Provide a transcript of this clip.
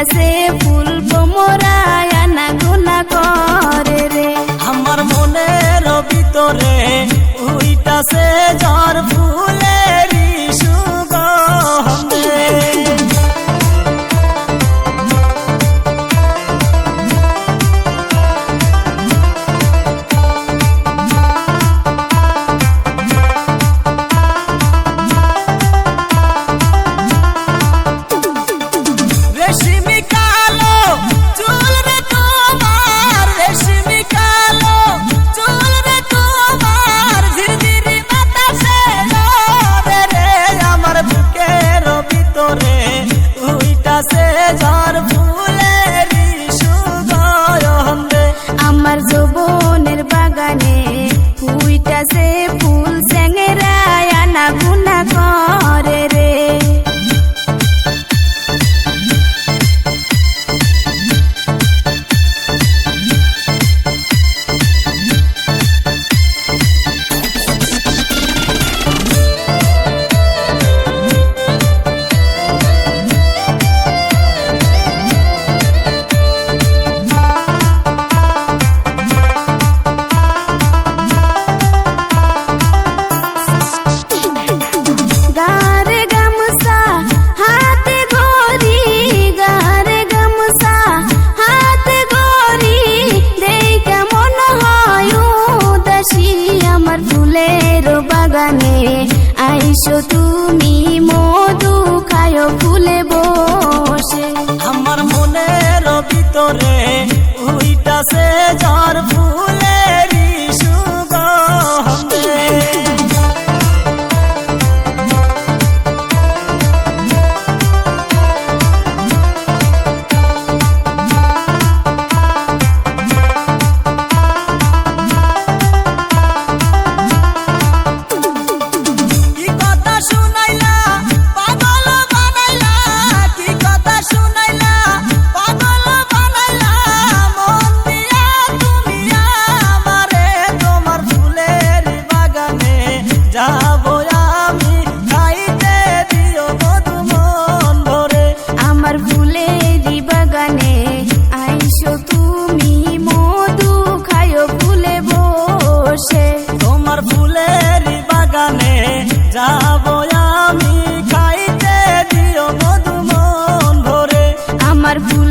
গাছে ফুল পোমরায় আনা গুনা করে রে। আমার মনের ভিতরে উইটাছে it's of to আইসো তুমি মধু খায় ফুলে বসে। আমার মনের ভিতরে উইটাছে ঝড় i'm amar fool.